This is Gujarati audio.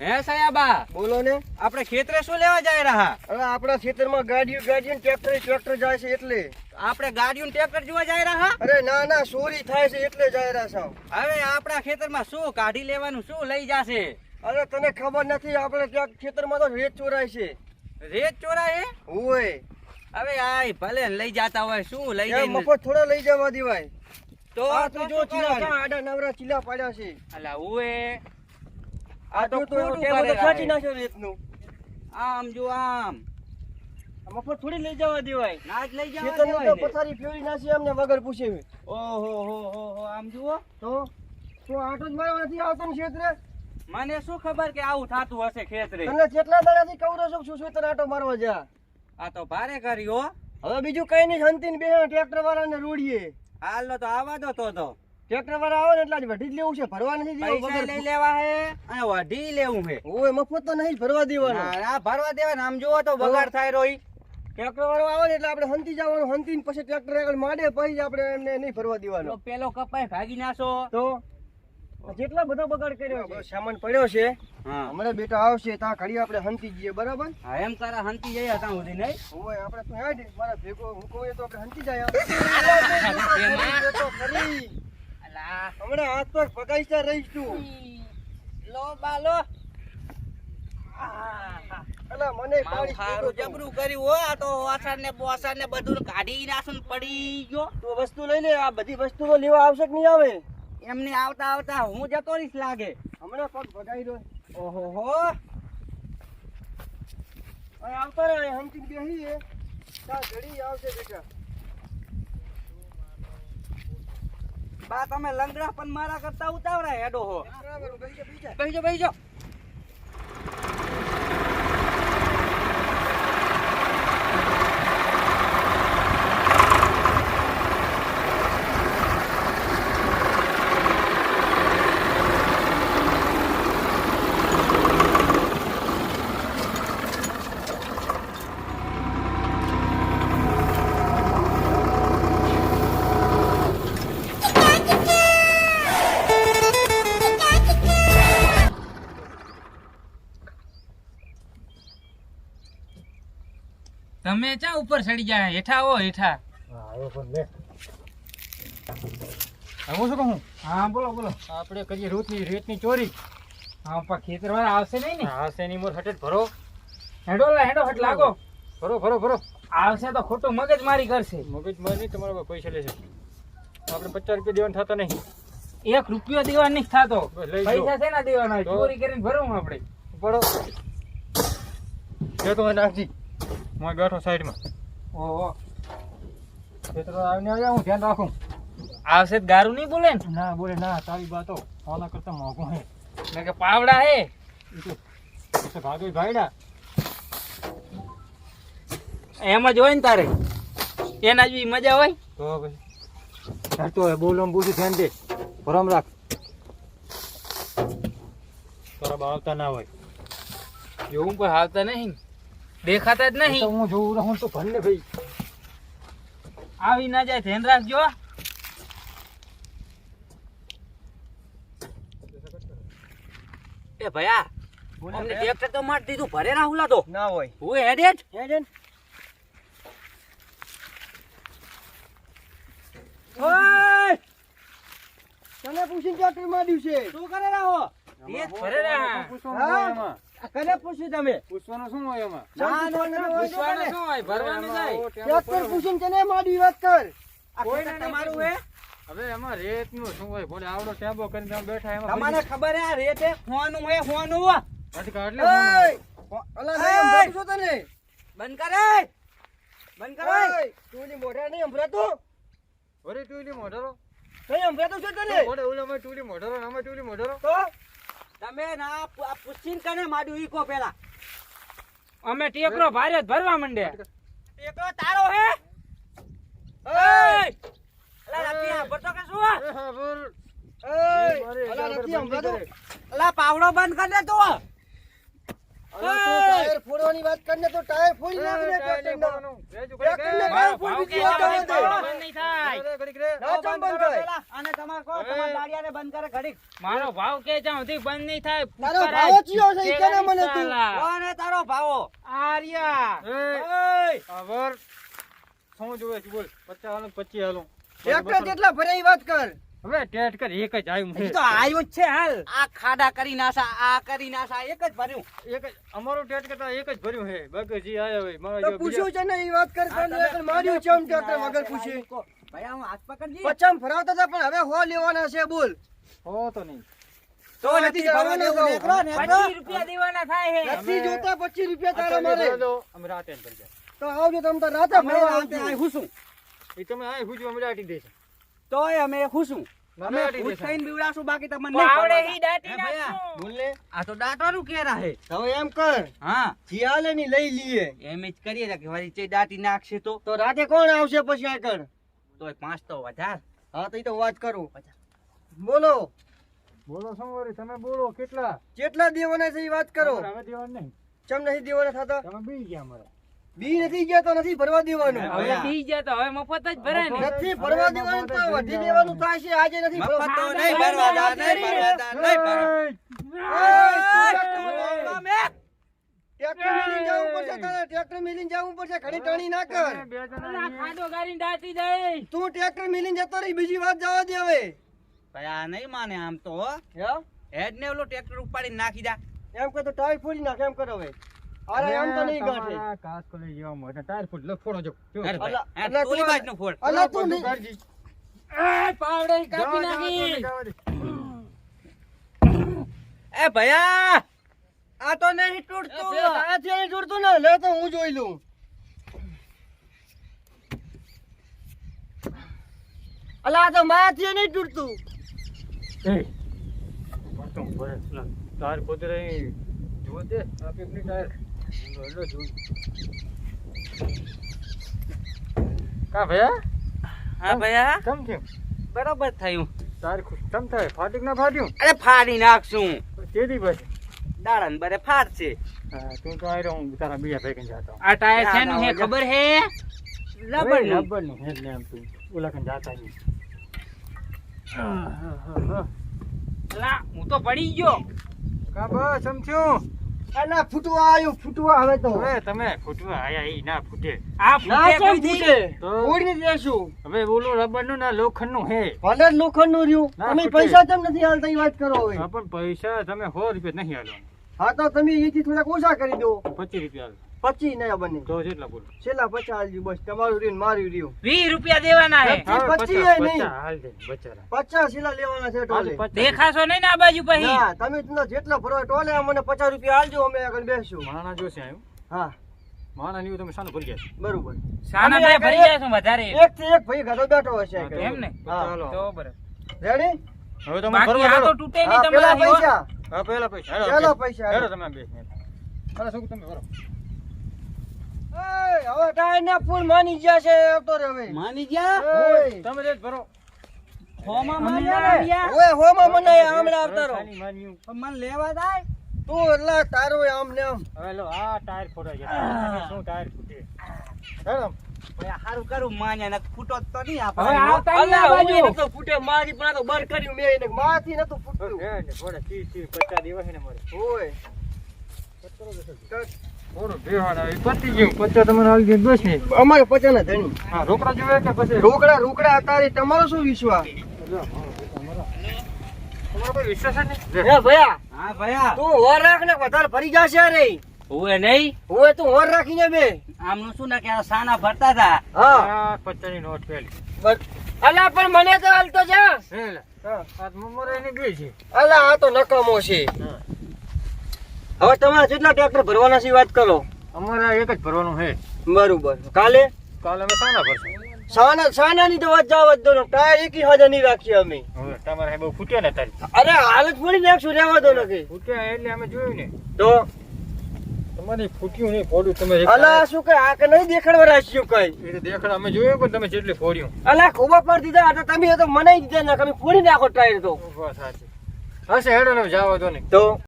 હે સયાબા? બોલો ને. આપણે ખેતરે શું લેવા જઈ રહ્યા? હવે આપણા ખેતરમાં ગાડીઓ ગાડીઓ ટ્રેક્ટર ટ્રેક્ટર જાય છે એટલે. આપણે ગાડીઓ ટ્રેક્ટર જોવા જઈ રહ્યા? અરે ના ના ચોરી થાય છે એટલે જાય રહ્યા સાવ હવે આપણા ખેતરમાં શું? કાઢી લેવાનું શું લઈ જાશે? અરે તને ખબર નથી આપણે ત્યાં ખેતરમાં તો રેત ચોરાય છે. રેત ચોરાય હોય. હવે આય ભલે લઈ જાતા હોય શું લઈ જાય મફત થોડા લઈ જવા દેવાય. તો આ તો જો ચીલા આડા નવરા ચીલા પાડ્યા છે. અલા ઓએ આ તો તો તો ખોટું ટેબલ કરે તો ખેંચી રાય. નાખ્યો રેતનું. આમ જો આમ. મફત થોડી લઈ જવા દેવાય. ના જ લઈ જવા દેવાય પથારી ફેરવી નાખી અમને વગર પૂછે ઓહો હો હો હો આમ જુઓ. તો? તો આટો જ મારવા નથી આવતો ને ક્ષેત્રે મને શું ખબર કે આવું થાતું હશે ખેતરે? તને કેટલા દાડાથી કવરો છું શું? શું આટો મારવા જા આ તો ભારે કર્યો હવે બીજું કઈ નહીં હંતીને બે ટ્રેક્ટર વાળાને રોડીએ. હાલ તો આવા દો તો તો. ટ્રેક્ટર વાળા આવે ને એટલા જ વઢી જ લેવું છે ભરવા નથી દેવું પૈસા લઈ લેવા હે અને વઢી લેવું હે. ઓય મફત તો નહીં ભરવા દેવાનો. ના ભરવા દેવાના આમ જોવો તો બગાડ થાય રોઈ ટ્રેક્ટર વાળો આવે ને એટલે આપણે હંતી જવાનું હંતીને પછી ટ્રેક્ટર આગળ માંડે પછી આપણે એમને નહીં ભરવા તો પેલો કપાય ભાગી નાખો તો? જેટલા બધો બગાડ કર્યો સામાન પડ્યો છે. હમણાં બેટા આવશે તા ઘડી આપણે હંતી જઈએ બરાબર? હા, એમ તારા હંતી જઈએ હતા સુધી નહીં? ઓય આપણે તો હેડ મારા ભેગો હું કહું તો આપણે હંતી જાય. તો અલા હમણાં હાથ પગ પગાઈતા રહીશ. તું લો બાલો. અલા મને મારું જબરું કર્યું હો આ તો વાસણ ને બોસણ ને બધું કાઢી નાખું પડી ગયો. તો વસ્તુ લઈ લે આ બધી વસ્તુઓ લેવા આવશે કે નહીં આવે? એમને આવતા આવતા હું જતો રહીશ લાગે. હમણાં પગ ભગાઈ રહ્યો. ઓહો હો. આવતા રહે બેહીએ. આવશે બેટા. બા તમે લંગડા પણ મારા કરતા ઉતાવળા હેડો હો. બેસજો બેસજો તમે ચા ઉપર ચડી જાય હેઠા આવો હેઠા. હું શું કહું હા? બોલો બોલો. આપણે કરીએ રોજની રેતની ચોરી. હા પણ ખેતર વાળા આવશે નહીં ને? આવશે નહીં મોર હટેટ ભરો. હેડો લા હેડો હટ લાગો. ભરો ભરો ભરો. આવશે તો ખોટું મગજ મારી કરશે. મગજ મારી નહીં તમારા પાસે લેશે. આપણે પચાસ રૂપિયા દેવાના થતા નહીં. એક રૂપિયો દેવા નહીં થતો. પૈસા છે ના દેવાના ચોરી કરીને ભરો આપણે. પડો જો તો નાખજી. હું બેઠો સાઈડમાં. ઓહો. ખેતરો આવીને આવ્યા હું ધ્યાન રાખું. આવશે ગારું નહીં બોલે ને? ના બોલે ના તારી બાતો આના કરતા મોંઘું હે. મેં કે પાવડા હે. એટલે ભાગી ભાઈડા. એમ જ હોય ને તારે. એના જેવી મજા હોય? તો પછી. હેડતો હોય બોલો બુધું ધ્યાન દે. ભરમ રાખ. તારા બા આવતા ના હોય. એવું કોઈ હાલતા નહીં દેખાતા જ નહીં. હું જોઉં રહું તો ભર ભાઈ. આવી ના જાય ધ્યાન રાખજો એ ભયા અમને ટ્રેક્ટર તો માર દીધું ભરે ના હુલા તો. ના હોય. હું હેડેટ હેડે ને. ઓય! તને પૂછીને ટ્રેક્ટર માંડ્યું છે? શું કરે રહો હોય કને પૂછ્યું તમે? પૂછવાનું શું હોય એમાં ના ના ના પૂછવાનું શું હોય? ભરવાનું જાય. પૂછીને તને માંડ્યું વાત કર? તમારું હે હવે એમાં રેતનું શું હોય? બોલે આવડો ટેબો કરીને તમે બેઠા એમાં તમને ખબર હે આ રેટ હે ખોવાનું હે ખોવાનું પછી કાઢ લે એય! અલા નહીં એય! તને. બંધ કરે બંધ કર! તું ની મોઢા નહીં સંભળાતું? વળી ટુલી કઈ નહીં તો છે તને? ઓડે ઓલે અમે ટુલી મોઢરો ને અમે ટુલી મોઢરો? તો? તમે ના પુ- આ પૂછીને કને માડ્યું ઈકો પેલા? અમે ટેકરો ભારે ભરવા માંડે. ટેકરો તારો હે? એય! અલા રાતી આ ભરતો કે શું? એય! અલા આગળ નથી બંધ અલા પાવડો બંધ કર દે તું. ટાયર ફોડવાની વાત કરીને તો ટાયર ફોડી નાખ ને ટ્રેક્ટરના. ટ્રેક્ટરને મારો ભાવ કે ચમ જ્યાં સુધી બંધ નહીં થાય. તારો ભાવ ચિયો છે મને તું? તારો ભાવો. આર્યા. એ. શું જોવે છે બોલ. હાલો હાલો. વાત કર. હવે ટેટ કર એક જ આવ્યું છે. તો આવ્યું જ છે હાલ. આ ખાડા કરી નાસા આ કરી નાસા એક જ ભર્યું. એક જ અમારું ટેટ કરતા એક જ ભર્યું હે બગજી આયો હોય મારા પૂછ્યું છે ને એ વાત કર માર્યું છે આમ વગર પૂછે ભાઈ હું હાથ પકડજી. પચામ ફરાવતો તો પણ હવે હો લેવાના છે બોલ. હો તો નહીં. તો નથી ભરવાનો નેકરો નેકરો 25 રૂપિયા દેવાના થાય હે. નથી જોતા પચીસ રૂપિયા તારા મારે. અમે રાતે જ ભરી તો આવજો તમે તો રાતે અમે ફરવા રાતે આય હુંશું એ તમે આ હુજવા અમે રાટી દેશે. તોય અમે ના, અમે દાટી. થઈને બીવડાવશું બાકી તમને નહીં પડવાના. બોલ ને આ તો દાંતવાનું કેરા હે. હવે એમ કર હા. જીયાલે ની લઈ લઈએ એમ જ કરીએ કે વારી ચે દાટી નાખશે તો? તો રાતે કોણ આવશે પછી આગળ? તોય પાંચ તો વધાર હા તો તો વાત કરું બોલો બોલો સોમવારી તમે બોલો કેટલા કેટલા દેવાના છે ઈ વાત કરો હવે દેવાનું નહીં ચમ નથી દેવાના થતા તમે બી ગયા અમારે બી નથી ગયા તો નથી ભરવા દેવાનું હવે બી ગયા તો હવે મફત જ ભરાય ને નથી ભરવા દેવાનું તો વધી દેવાનું થાય છે આજે નથી મફત તો નહીં ભરવાના, નહીં ભરવાના, નહીં ભરવાના. ટ્રેક્ટર મિલીને જવું પડશે તારે ટ્રેક્ટર મિલીને જવું પડશે ઘડી ટાણી ના કર. બે જણા અલા, અહીંયા. ખાડો ગાળીને દાટી દે તું ટ્રેક્ટર મિલીને જતો રહી બીજી વાત જવા દે હવે. ભાઈ આ નહીં માને આમ તો હેડ ને ઓલો ટ્રેક્ટર ઉપાડીને નાખી દા. એમ કે તો ટાયર ફોડી નાખ એમ કરો હવે. અરે એમ તો નહીં ગાંઠે. તમારા કાસ્કો લઈ જવા ટાયર ફૂટ. લો, ફોડો જો. જો. હેડ ભાઈ, અલા, હેડ, અલા, ઓલી તું- બાજુનો ફોડ. અલા તું નહીં. એ, પાવડે કાપી જવા, જવા, નાખી. એ ભયા! આ તો નહીં તૂટતું તારાથી નહીં જોડતું ને લે તો હું જોઈ લઉં. અલા આ તો મારાથી નહીં તૂટતું. એ, વાતો ભરે. લા, પોતે રહી. જો દે આ પેપની ટાયર. લો, જો કા ભયા? હા ભયા? કેમ કેમ? બરાબર થયું. તાર કેમ થાય? ફાટ્યું ના ફાટ્યું? અરે ફાડી નાખશું. તેથી પછી. દાડા બરે ફાડશે હા, તું તો આયરો હું તારા બીજા ભેગી જાતો આ ટાયર છે નું હે ખબર હે? રબરનું હેડ ને આમ તું. ઓલા કન જાતા નહીં. લા હું તો પડી ગયો. કા બસ સમથ્યું અલા ફૂટવા આયો ફૂટવા હવે તો. હવે તમે ફૂટવા આયા ઈ ના ફૂટે. આ ફૂટે કોઈ ફૂટે? ઓડી દેશું. હવે બોલો રબરનું ના લોખંડનું હે. ભલે લોખંડનું રહ્યું. તમે પૈસા કેમ નથી હાલતા ઈ વાત કરો હવે. પણ પૈસા તમે 100 રૂપિયા નહીં હાલો હા તો તમે એથી થોડાક ઓછા કરી દો. પચીસ રૂપિયા બને. તો જેટલા બોલો. છેલ્લા પચાસ હાલજો બસ. તમારું રહ્યું મારું રહ્યું. વીસ રૂપિયા દેવાના હે. નથી. હવે પચીસ પચાસ, એ નહીં. પચાસ હાલ દે બચારા. પચાસ છેલ્લા લેવાના છે ટોલે. દેખાશો નહીં ને આ બાજુ પછી. ના તમે તમને જેટલા ભરો ટોલે મને પચાસ રૂપિયા હાલજો અમે આગળ બેસશું. માણા જોશે આવ્યું હા. માણા ની તમે શાનું ભરી ગયા બરોબર. સાના અમે ભરી જાય છે વધારે. એક થી એક ભાઈ ઘરો બેઠો હશે એમ ને? હા. તો બરાબર. રેડી હવે તમે બાકી તો તૂટે નહીં પેલા પૈસા. હા પેલા પૈસા. પેલા પૈસા. હેડો તમે બે અરે શું તમે કરો હવે ટાયર ના ફૂલ માની ગયા છે આવતો રે હવે. માની ગયા? તમે રેટ ભરો. હોમાં માન્યા. ઓય હોમાં હમણાં આવતા રહો. મને લેવા જાય? તું એટલે તારું આમ ને આમ. હવે લો આ ટાયર ફોડાઈ ગયા શું ટાયર ફૂટે? હેડો ભાઈ હારું કરું માન્યા ફૂટો તો નહીં આપણે આવતા અલા, આ બાજુ. તો ફૂટે મારી પણ આ તો બર કર્યું મેં એને મારથી નતું ફૂટતું હે ને ફોડે તી તી પચાસ દિવસ ને. ઓય નહીં હા રોકડા જોવે પછી? રોકડા રોકડા અતારે તમારો શું વિશ્વાસ? તમારો. વિશ્વાસ ને નહીં? ભયા હા ભયા. તું રાખ ને વધારે ફરી જશે રે. ઓય નહીં? ઓએ તું ઓર રાખીને બે. આમનું શું ના કે સાના ભરતા હતા હા. આ પચાસની નોટ પેલી. બસ. અલા પણ મને તો હાલતો જા. હે લે. હા. આ મમરા એની ગઈ છે. અલા આ તો નકામો છે. હવે તમારે કેટલા ટ્રેક્ટર ભરવાના છે વાત કરો. અમારે એક જ ભરવાનું છે. બરોબર. કાલે? કાલે અમે સાના ભરશું. સાના સાનાની તો વાત જાવ જ દો ને. ટાયર એકી હાજર નહીં રાખીએ અમે. તમારે બહુ ફૂટ્યા ને તારી. અરે હાલત ફૂટી નાખશું રહેવા દો નથી ફૂટ્યા એટલે અમે જોયું ને. તો? તમારી ફૂટ્યું નહીં ફોડ્યું તમે અલા શું કઈ આ કે નહીં દેખાડવા રાખ્યું કઈ? એ દેખાડ અમે જોયું પણ તમે જેટલી ફોડ્યું. અલા ખોબા પર દીધા તો તમે તો મનાઈ દીધા ને તમે ફોડી નાખો ટાયર તો. બસ સાચી. હશે હેડો ને જાવ તો નહીં તો?